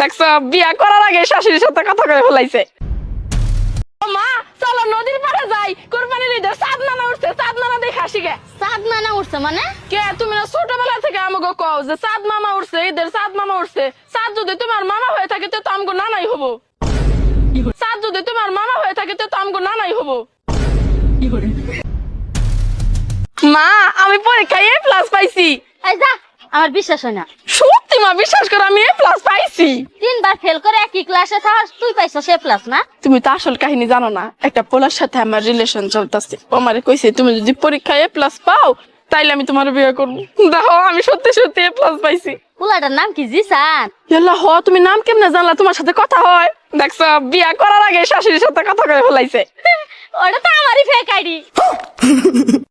দেখছ বিয়া করার আগে শাশুড়ির সাথে কথা কয়ে ফেলাইছে। মা চলো নদীর পাড়ে যাই কোরবানির ঈদের চাঁদ নানা উঠছে চাঁদ নানা দেখে আসি গে। চাঁদ মানা উঠছে মানে? কে তুমি না ছোটবেলা থেকে আমাকে কও যে চাঁদ মামা উঠছে ঈদের চাঁদ মামা উঠছে। চাঁদ যদি তোমার মামা হয়ে থাকে তো আমগো নানাই হব। চাঁদ যদি তোমার মামা হয়ে থাকে তো আমগো নানাই হব। মা আমি পরীক্ষায় এ প্লাস পাইছি। এই যা আমার বিশ্বাস হয় না। সত্যি বিশ্বাস করো আমি এ প্লাস পাইছি। তিনবার ফেল করে একই ক্লাসে থাকাস তুই পাইছো সে প্লাস না? তুমি তো আসল কাহিনী জানো না একটা পোলার সাথে আমার রিলেশন চলতেছে। ও আমারে কইছে তুমি যদি পরীক্ষায় এ প্লাস পাও তাইলে আমি তোমার বিয়ে করব। দেখো আমি সত্যি সত্যি এ প্লাস পাইছি। পোলাটার নাম কি জিসান? ইয়াল্লা হ তুমি নাম কেমনে জানলা? তোমার সাথে কথা হয়। দেখছ বিয়া করার আগে শাশুড়ির সাথে কথা কয়ে ফেলাইছে। ওটা তো আমারই ফেক আইডি